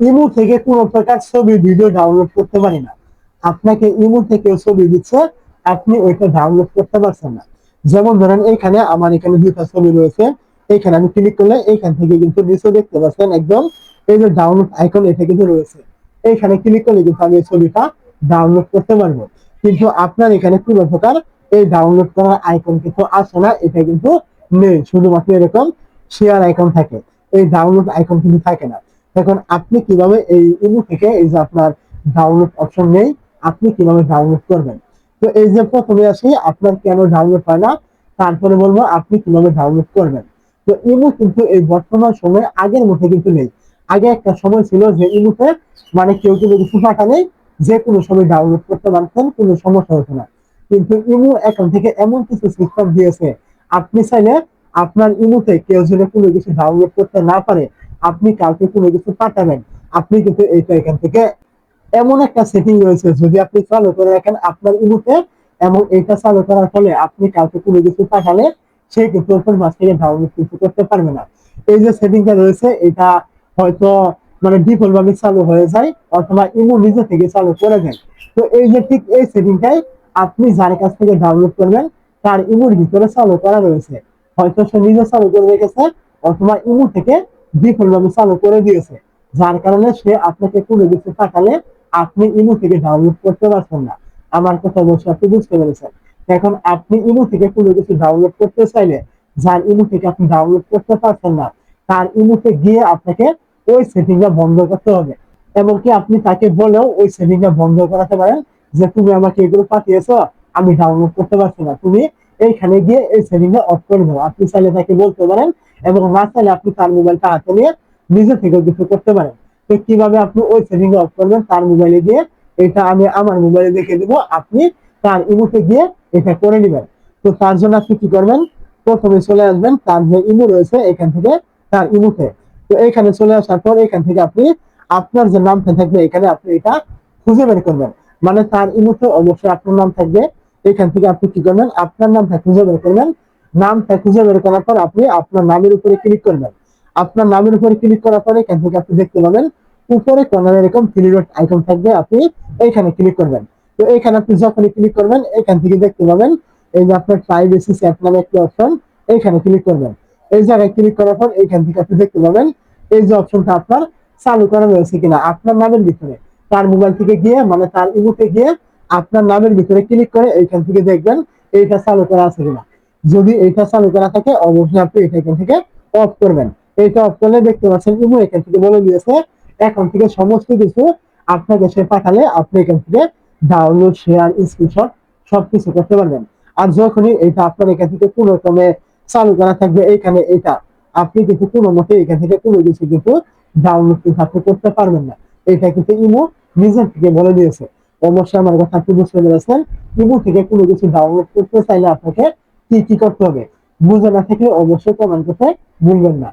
Imo থেকে কোনো প্রকার ছবি ভিডিও ডাউনলোড করতে পারি না। আপনাকে ইমো থেকে ছবি দিচ্ছে, আপনি ওইটা ডাউনলোড করতে পারছেন না। যেমন ধরেন এখানে আমার এখানে দুইটা ছবি রয়েছে। এখানে আমি ক্লিক করলে এখান থেকে কিন্তু নিচে দেখতে পাচ্ছেন একদম এই যে ডাউনলোড আইকন এটা কিন্তু রয়েছে। এখানে ক্লিক করলে কিন্তু আমি এই ছবিটা ডাউনলোড করতে পারব। কিন্তু আপনার এখানে কোনো প্রকার এই ডাউনলোড করার আইকন কিন্তু আসে না, এটা কিন্তু নেই। শুধুমাত্র এরকম শেয়ার আইকন থাকে। এই ডাউনলোড আইকন কিন্তু থাকে না। এখন আপনি কীভাবে এই ইমো থেকে এই যে আপনার ডাউনলোড অপশন নেই, আপনি কীভাবে ডাউনলোড করবেন? তো এই যে প্রথমে আসি, আপনার কেন ডাউনলোড হয় না? তারপরে বলব আপনি কীভাবে ডাউনলোড করবেন? তো ইমো কিন্তু এই বর্তমান সময়ে আগের মতো কিন্তু নেই। আগে একটা সময় ছিল যে ইমোতে মানে কেউ কিন্তু কিছু পাঠালেই যে কোনো সময় ডাউনলোড করতে পারতেন, কোনো সমস্যা হতো না। কিন্তু ইমো এখন থেকে এমন কিছু সিস্টেম দিয়েছে, আপনি চাইলে আপনার ইমোতে কেউ যদি কোনো কিছু ডাউনলোড করতে না পারে আপনি কাউকে কোনো কিছু পাঠাবেন, আপনি কিন্তু এইটা এখান থেকে এমন একটা সেটিং রয়েছে, যদি আপনি চালু করে রাখেন আপনার ইমোতে এবং এটা চালু করার ফলে আপনি কাউকে কোনো কিছু পাঠালে সে কিন্তু থেকে ডাউনলোড কিছু করতে পারবে না। এই যে সেটিংটা রয়েছে, এটা হয়তো মানে ডিফল্ট ভাবে চালু হয়ে যায়, অথবা ইমো নিজে থেকে চালু করে দেয়। তো এই যে ঠিক এই সেটিংটাই আপনি যার কাছ থেকে ডাউনলোড করবেন, তার ইমোর ভিতরে চালু করা রয়েছে। হয়তো সে নিজে চালু করে রেখেছে, অথবা ইমো থেকে ডিফল্ট ভাবে চালু করে দিয়েছে। যার কারণে সে আপনাকে কোনো কিছু পাঠালে আপনি ইমো থেকে ডাউনলোড করতে পারছেন না। আমার কথা অবশ্যই আপনি বুঝতে পেরেছেন। এখন আপনি ইমো থেকে কোনো কিছু ডাউনলোড করতে চাইলে, যার ইমো থেকে আপনি ডাউনলোড করতে পারছেন না, তার ইমোতে গিয়ে আপনাকে ওই সেটিংটা বন্ধ করতে হবে। এমনকি আপনি তাকে বলেও ওই সেটিংটা বন্ধ করাতে পারেন যে, তুমি আমাকে এগুলো পাঠিয়েছো, আমি ডাউনলোড করতে পারছি না। তুমি এইখানে গিয়ে এই সেটিংটা অফ করে দাও আপনি চাইলে তাকে বলতে পারেন এবং না চাইলে আপনি তার মোবাইলটা হাতে নিয়ে নিজে থেকে কিছু করতে পারেন। তো কীভাবে আপনি ওই সেটিং অফ করবেন তার মোবাইলে গিয়ে এটা আমি আমার মোবাইলে দেখে দিব, আপনি তার ইমোতে গিয়ে এটা করে নেবেন। তো তার জন্য আপনি কি করবেন? প্রথমে চলে আসবেন, তার যে ইমো রয়েছে এখান থেকে তার ইমোতে তো এখানে চলে আসার পর এখান থেকে আপনি আপনার যে নামটা থাকবে, এখানে আপনি এটা খুঁজে বের করবেন। মানে তার ইমোতে অবশ্যই আপনার নাম থাকবে। এখান থেকে আপনি কি করবেন? আপনার নামটা খুঁজে বের করবেন। নামটা খুঁজে বের করার পর আপনি আপনার নামের উপরে ক্লিক করবেন। আপনার নামের উপরে ক্লিক করার পরে এখান থেকে আপনি দেখতে পাবেন, উপরে কর্নারে এরকম থ্রি ডট আইকন থাকবে, আপনি এইখানে ক্লিক করবেন। তো এখানে আপনি যখনই ক্লিক করবেন, এখান থেকে দেখতে পাবেন, এই যে আপনার প্রাইভেসি সেট নামে একটি অপশন এইখানে ক্লিক করবেন। এই জায়গায় ক্লিক করার পর এইখান থেকে আপনি দেখতে পাবেন, এই যে অপশনটা আপনার চালু করা রয়েছে কিনা, আপনার নামের ভিতরে। তার মোবাইল থেকে গিয়ে মানে তার ইমোতে গিয়ে আপনার নামের ভিতরে ক্লিক করে এইখান থেকে দেখবেন এইটা চালু করা আছে কিনা। যদি এইটা চালু করা থাকে, অবশ্যই আপনি এটা এখান থেকে অফ করবেন। এইটা অফ করলে দেখতে পাচ্ছেন ইমো এখান থেকে বলে দিয়েছে, এখন থেকে সমস্ত কিছু আপনাকে সে পাঠালে আপনি এখান থেকে ডাউনলোড শেয়ার স্ক্রিনশট সবকিছু করতে পারবেন। আর যখনই এটা আপনার এখান থেকে কোনো রকমে চালু করা থাকবে, এইখানে এটা আপনি কিন্তু কোনো মতে এখান থেকে কোনো কিছু কিন্তু ডাউনলোড কিন্তু আপনি করতে পারবেন না। এটা কিন্তু ইমো নিজের থেকে বলে দিয়েছে। অবশ্যই আমার কথা আপনি বুঝতে পেরেছেন। ইমো থেকে কোনো কিছু ডাউনলোড করতে চাইলে আপনাকে কি কি করতে হবে? বুঝে না থাকলে অবশ্যই কমেন্ট করতে ভুলবেন না।